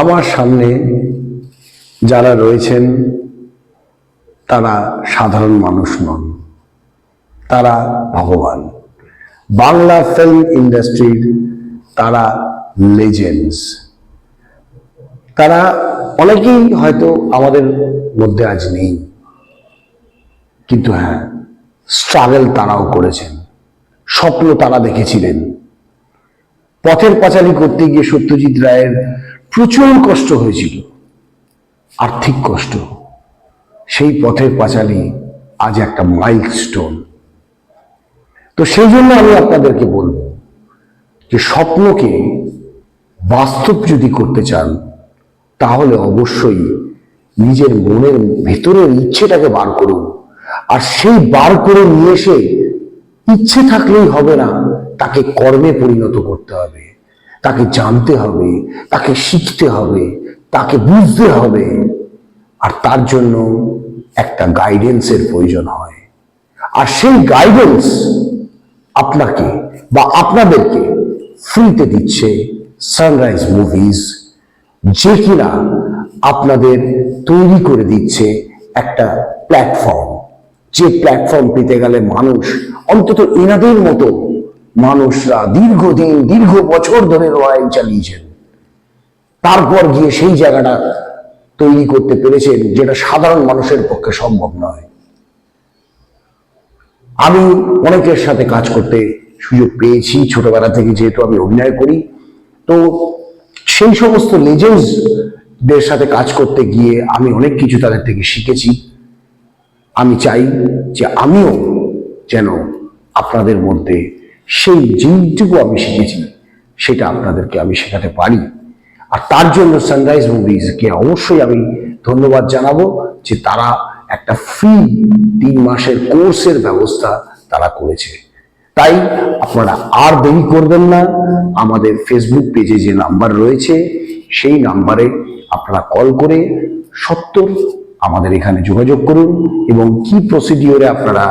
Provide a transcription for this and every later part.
আমার সামনে যারা রয়েছেন, তারা সাধারণ মানুষ নন, তারা ভগবান। বাংলা ফিল্ম ইন্ডাস্ট্রির তারা লেজেন্ডস তারা অনেকেই হয়তো আমাদের মধ্যে আজ নেই, কিন্তু হ্যাঁ স্ট্রাগল তারাও করেছেন। স্বপ্ন তারা দেখেছিলেন। পথের পাঁচালী করতে গিয়ে সত্যজিৎ রায়ের প্রচুর কষ্ট হয়েছিল, আর্থিক কষ্ট। সেই পথের পাঁচালী আজ একটা মাইল স্টোন তো সেই জন্য আমি আপনাদেরকে বলব যে স্বপ্নকে বাস্তব যদি করতে চান, তাহলে অবশ্যই নিজের মনের ভেতরের ইচ্ছেটাকে বার করুন। আর সেই বার করে নিয়ে এসে ইচ্ছে থাকলেই হবে না। তাকে কর্মে পরিণত করতে হবে, তাকে জানতে হবে, তাকে শিখতে হবে, তাকে বুঝতে হবে। আর তার জন্য একটা গাইডেন্সের প্রয়োজন হয়। আর সেই গাইডেন্স আপনাকে বা আপনাদেরকে ফ্রিতে দিচ্ছে সানরাইজ মুভিজ যে কিনা আপনাদের তৈরি করে দিচ্ছে একটা প্ল্যাটফর্ম যে প্ল্যাটফর্ম পেতে গেলে মানুষ, অন্তত এনাদের মতো মানুষরা দীর্ঘদিন, দীর্ঘ বছর ধরে লড়াই চালিয়েছেন। তারপর গিয়ে সেই জায়গাটা তৈরি করতে পেরেছেন, যেটা সাধারণ মানুষের পক্ষে সম্ভব নয়। আমি অনেকের সাথে কাজ করতে সুযোগ পেয়েছি, ছোটবেলা থেকে যেহেতু আমি অভিনয় করি। তো সেই সমস্ত লেজেন্ডসদের সাথে কাজ করতে গিয়ে আমি অনেক কিছু তাদের থেকে শিখেছি। আমি চাই যে আমিও যেন আপনাদের মধ্যে সেই যেইটুকু আমি শিখেছি, সেটা আপনাদেরকে আমি শেখাতে পারি। আর তার জন্য সানরাইজ মুভিজকে অবশ্যই আমি ধন্যবাদ জানাব যে তারা একটা ফ্রি তিন মাসের কোর্সের ব্যবস্থা তারা করেছে। তাই আপনারা আর দেরি করবেন না, আমাদের ফেসবুক পেজে যে নাম্বার রয়েছে, সেই নাম্বারে আপনারা কল করে সত্তর আমাদের এখানে যোগাযোগ করুন এবং কি প্রসিডিওরে আপনারা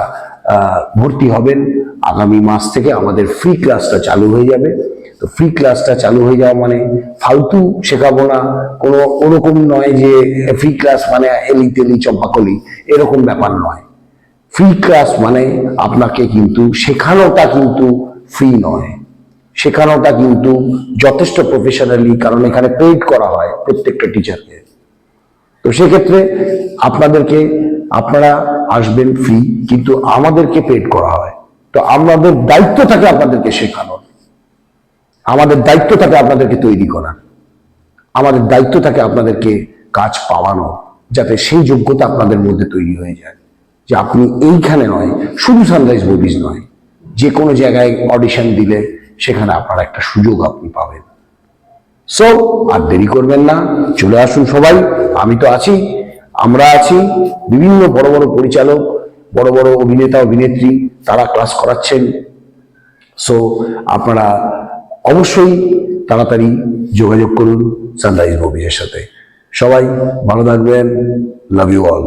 ভর্তি হবেন, আগামী মাস থেকে আমাদের ফ্রি ক্লাসটা চালু হয়ে যাবে। তো ফ্রি ক্লাসটা চালু হয়ে যাওয়া মানে ফালতু শেখাবো না, কোনো ওরকম নয় যে ফ্রি ক্লাস মানে এলি তেলি চম্পাকলি, এরকম ব্যাপার নয়। ফ্রি ক্লাস মানে আপনাকে কিন্তু শেখানোটা কিন্তু ফ্রি নয়। শেখানোটা কিন্তু যথেষ্ট প্রফেশনালি কারণ এখানে পেইড করা হয় প্রত্যেকটা টিচারকে তো সেক্ষেত্রে আপনাদেরকে, আপনারা আসবেন ফ্রি কিন্তু আমাদেরকে পেড করা হয়। তো আমাদের দায়িত্ব থাকে আপনাদেরকে শেখানোর আমাদের দায়িত্ব থাকে আপনাদেরকে তৈরি করার আমাদের দায়িত্ব থাকে আপনাদেরকে কাজ পাওয়ানো, যাতে সেই যোগ্যতা আপনাদের মধ্যে তৈরি হয়ে যায়। যে আপনি এইখানে নয়, শুধু সানরাইজ মুভিজ নয়, যে কোনো জায়গায় অডিশন দিলে সেখানে আপনার একটা সুযোগ আপনি পাবেন। সো আর দেরি করবেন না, চলে আসুন সবাই, আমি তো আছি, আমরা আছি, বিভিন্ন বড় বড় পরিচালক, বড় বড় অভিনেতা, অভিনেত্রী, তারা ক্লাস করাচ্ছেন। সো আপনারা অবশ্যই তাড়াতাড়ি যোগাযোগ করুন সানরাইজ মুভিজের সাথে। সবাই ভালো থাকবেন লাভ ইউ অল